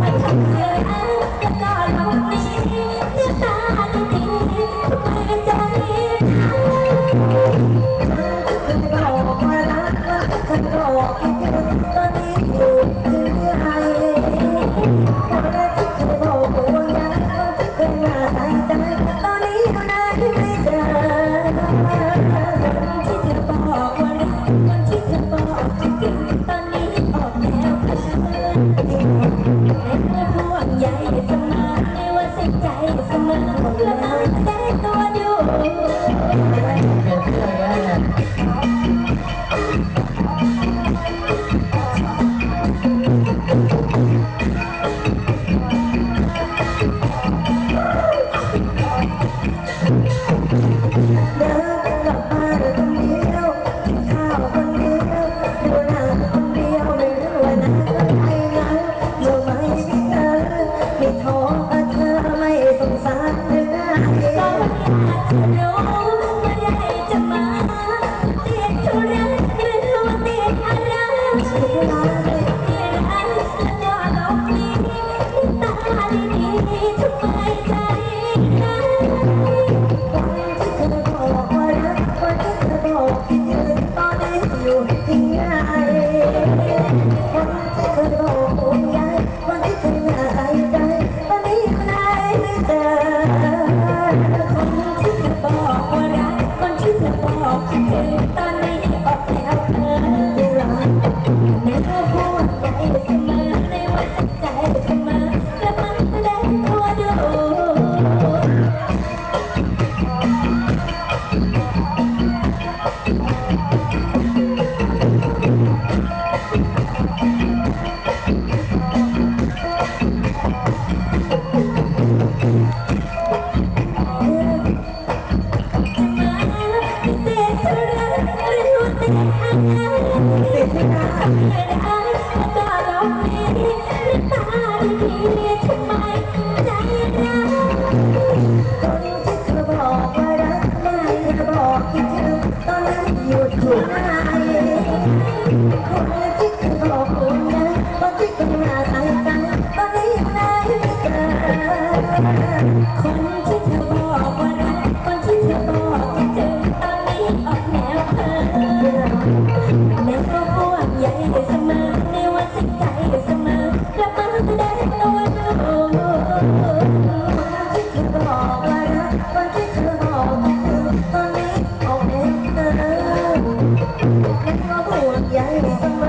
มันทำเลยอ้าวจะกอด Thank you. I'll be คนที่เธอบอกว่ารคนที่เธอบอกคิดถึงตอนนี้ออกแนวเพ้อแต่ก็ห่วงใยเสมอในวันสิ้นใจเสมอกลับมาได้ตัวลูกคนที่เธอบอกว่ารคนที่เธอบอกคิดถึงตอนนี้ออกแนวเพ้อแต่ก็ห่วงใยเสมอ